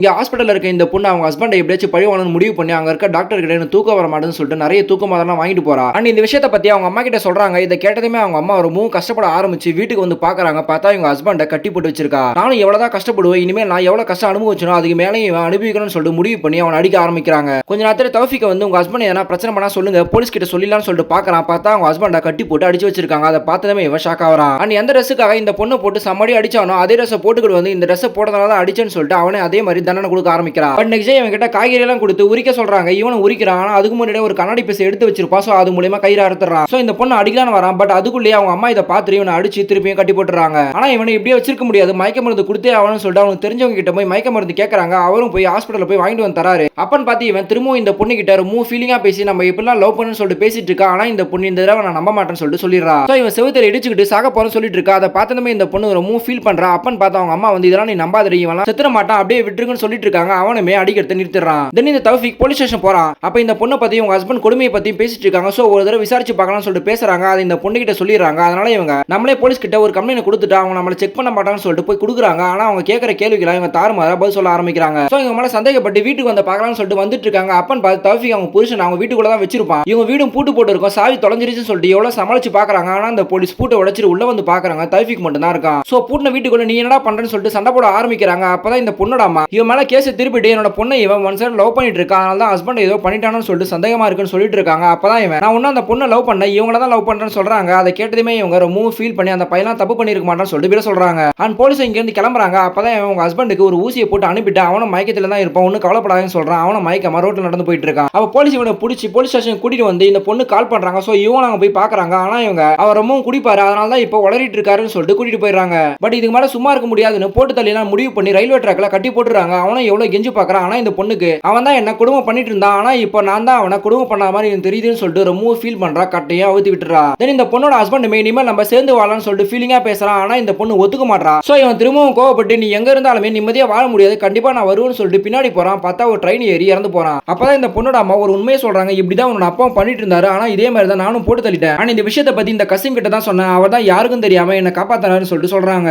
இங்கே ஹாஸ்பிட்டலில் இருக்க இந்த பொண்ணு அவங்க ஹஸ்பண்டை எப்படியாச்சும் பழி வாங்கணும்னு முடிவு பண்ணி அங்கே இருக்க டாக்டர் கிட்ட எனக்கு தூக்கம் வர மாட்டேன்னு சொல்லிட்டு நிறைய தூக்கம் அதெல்லாம் வாங்கிட்டு போறா. அண்ட் இந்த விஷயத்தை பத்தி அவங்க அம்மா கிட்ட சொல்றாங்க. இதை கேட்டதுமே அவங்க அம்மா ரொம்பவும் கஷ்டப்பட ஆரம்பிச்சு வீட்டுக்கு வந்து பாக்குறாங்க பார்த்தா இவங்க ஹஸ்பண்டை கட்டி போட்டு வச்சிருக்கா. நானும் எவ்வளவுதான் கஷ்டப்படுவேன் இனிமேல் நான் எவ்வளவு கஷ்டம் அனுபவிச்சனோ அதுக்கு மேலே இவன் அனுபவிக்கணும்னு சொல்லிட்டு முடிவு பண்ணி அவனை அடிக்க ஆரம்பிக்கிறாங்க. கொஞ்ச நேரத்தில் தௌஃபிக்க வந்து உங்க ஹஸ்பண்ட் எதனா பிரச்சனை பண்ணா சொல்லுங்க போலீஸ் கிட்ட சொல்லலாம்னு சொல்லிட்டு பாக்குறான் பார்த்தா அவங்க ஹஸ்பண்டை கட்டி போட்டு அடிச்சு வச்சிருக்காங்க. அதை பார்த்ததுமே இவன் ஷாக் ஆகிறான். அண்ட் எந்த ட்ரெஸ்ஸுக்காக இந்த பொண்ணை போட்டு சம்மடி அடிச்சானோ அதே ட்ரெஸ்ஸை போட்டுக்கிட்டு வந்து இந்த ட்ரெஸ்ஸை போட்டதுனால தான் அடிச்சேன்னு சொல்லிட்டு அவனே அதே மாதிரி தண்டனை கொடுக்க ஆரம்பிக்கிறான் பட் நெக்ஸ்ட் இவன் கிட்ட காய்கறி எல்லாம் கொடுத்து உரிக்க சொல்றாங்க. இவனும் உரிக்கிறான். ஆனா அதுக்கு முன்னாடி ஒரு கண்ணாடி பீஸ் எடுத்து வச்சிருப்பா. சோ அது மூலியமா கயிறு அறுத்துறான் சோ இந்த பொண்ணு அடிக்கலான்னு வரான். பட் அதுக்குள்ளேயே அவங்க அம்மா இதை பார்த்துட்டு இவனை அடிச்சு திருப்பியும் கட்டி போட்டுறாங்க ஆனா இவனை இப்படியே வச்சிருக்க முடியாது. மயக்க மருந்து கொடுத்தே அவனு சொல்லிட்டு அவனுக்கு தெரிஞ்சவங்க கிட்ட போய் மயக்க மருந்து கேட்கறாங்க அவரும் போய் ஹாஸ்பிடல்ல போய் வாங்கிட்டு வந்து தராரு. அப்பன்னு பார்த்து இவன் திரும்பவும் இந்த பொண்ணு கிட்ட ரொம்ப ஃபீலிங்கா பேசி நம்ம இப்படிலாம் லவ் பண்ணுன்னு சொல்லிட்டு பேசிட்டு இருக்கா? ஆனா இந்த பொண்ணு இந்த தடவை நான் நம்ப மாட்டேன்னு சொல்லிட்டு சொல்லிடுறான் சோ இவன் செவத்தில் இடிச்சுக்கிட்டு சாக போறேன்னு சொல்லிட்டு இருக்கா. அதை பார்த்ததுமே இந்த பொண்ணு ரொம்ப ஃபீல் பண்றா. அப்பன்னு பார்த்து அவங்க அம்மா வந்து இதெல்லாம் நீ நம்பாதடி. இவன் செத்துற மாட்டான். அப்படியே விட்டுருக்குன்னு சொல்லிட்டு இருக்காங்க அவனுமே அடிக்கிறத நிறுத்திடுறான். தென் இந்த தௌஃபிக் போலீஸ் ஸ்டேஷன் போறான். அப்ப இந்த பொண்ணை பத்தி உங்க ஹஸ்பண்ட் கொடுமையை பத்தி பேசிட்டு இருக்காங்க சோ ஒரு தடவை விசாரிச்சு பார்க்கலாம்னு சொல்லிட்டு பேசுறாங்க. அதை இந்த பொண்ணு கிட்ட சொல்லிடுறாங்க. அதனால இவங்க நம்மளே போலீஸ் கிட்ட ஒரு கம்ப்ளைண்ட் கொடுத்துட்டு அவங்க நம்மள செக் பண்ண மாட்டாங்கன்னு சொல்லிட்டு போய் கொடுக்குறாங்க. ஆனா அவங்க கேட்கற கேள்விகளை இவங்க தாறுமாறா பதில் சொல்ல ஆரம்பிக்கிறாங்க. சோ இவங்க மேல சந்தேகப்பட்டு வீட்டுக்கு வந்து பார்க்கலாம்னு சொல்லிட்டு வந்துட்டு இருக்காங்க அப்பன் பார்த்து தௌஃபிக் அவங்க புருஷன் அவங்க வீட்டுக்குள்ள தான் வச்சிருப்பான். இவங்க வீடும் பூட்டு போட்டு இருக்கும் சாவி தொலைஞ்சிருச்சுன்னு சொல்லிட்டு எவ்வளவு சமாளிச்சு பாக்குறாங்க ஆனா அந்த போலீஸ் பூட்டை உடைச்சிட்டு உள்ள வந்து பாக்குறாங்க தௌஃபிக் மட்டும் தான் இருக்கான். சோ பூட்டின வீட்டுக்குள்ள நீ என்னடா பண்றேன்னு சொல்லிட்டு சண்டை போட ஆரம்பிக்கிறாங்க. அப்பதான் இந்த பொண்ணோட அம்மா இவன் மேலே கேஸ் திருப்பிட்டு என்னோட பொண்ணை இவன் ஒன் சைடு லவ் பண்ணிட்டு இருக்கான் அதனால தான் ஹஸ்பண்ட் ஏதோ பண்ணிட்டானு சொல்லிட்டு சந்தேகமா இருக்குன்னு சொல்லிட்டு இருக்காங்க. அப்பதான் இவன் நான் ஒன்றும் அந்த பொண்ணை லவ் பண்ண இவங்கள தான் லவ் பண்ணுறேன்னு சொல்கிறாங்க அதை கேட்டதுமே இவங்க ரொம்ப ஃபீல் பண்ணி அந்த பையன் தப்பு பண்ணியிருக்க மாட்டான்னு சொல்லிட்டு விட சொல்கிறாங்க அண்ட் போலீஸ் இங்கேருந்து கிளம்புறாங்க கிளம்புறாங்க. அப்பதான் இவன் உங்க ஹஸ்பண்டுக்கு ஒரு ஊசியை போட்டு அனுப்பிட்டு அவனும் மயக்கத்தில் தான் இருப்பான் ஒன்றும் கவலைப்படாதுன்னு சொல்கிறான் அவனும் மயக்கமாக ரோட்டில் நடந்து போயிட்டு இருக்கான். அவள் போலீஸ் இவனை பிடிச்சி போலீஸ் ஸ்டேஷன் கூட்டிட்டு வந்து இந்த பொண்ணு கால் பண்ணுறாங்க ஸோ இவங்க நாங்கள் போய் பார்க்குறாங்க ஆனால் இவங்க அவர் ரொம்பவும் குடிப்பாரு. அதனால தான் இப்போ உளறிட்டு இருக்காருன்னு சொல்லிட்டு கூட்டிட்டு போயிடுறாங்க. பட் இதுக்கு மேலே சும்மா இருக்க முடியாதுன்னு போட்டு தள்ளிலாம் முடிவு பண்ணி ரயில்வே ட்ராக்ல கட்டி போட்டுறாங்க அவனும் எவ்வளவு கெஞ்சி பார்க்குறான்? ஆனா இந்த பொண்ணுக்கு அவன் தான் என்ன குடும்பம் பண்ணிட்டு இருந்தான். ஆனா இப்போ நான் தான் அவனை குடும்பம் பண்ண மாதிரி எனக்கு தெரியுதுன்னு சொல்லிட்டு ரொம்ப ஃபீல் பண்றா கட்டையா அவுத்து விட்டுறா. தென் இந்த பொண்ணோட ஹஸ்பண்ட் இனிமேல் நம்ம சேர்ந்து வாழலாம்னு சொல்லிட்டு ஃபீலிங்கா பேசுறான். ஆனா இந்த பொண்ணு ஒத்துக்க மாட்றா. சோ இவன் திரும்பவும் கோவப்பட்டு நீ எங்க இருந்தாலுமே நிம்மதியா வாழ முடியாது. கண்டிப்பா நான் வருவேன்னு சொல்லிட்டு பின்னாடி போறான். பார்த்தா ஒரு ட்ரெயின் ஏறி இறந்து போறான். அப்பதான் இந்த பொண்ணோட அம்மா ஒரு உண்மையை சொல்றாங்க. இப்படிதான் உன்னோட அப்பாவும் பண்ணிட்டு இருந்தாரு. ஆனா இதே மாதிரி தான் நானும் போட்டு தள்ளிட்டேன். ஆனா இந்த விஷயத்தை பற்றி இந்த கசிம் கிட்ட தான் சொன்னேன். அவர் தான் யாருக்கும் தெரியாம என்னை காப்பாற்றினாருன்னு சொல்லிட்டு சொல்றாங்க.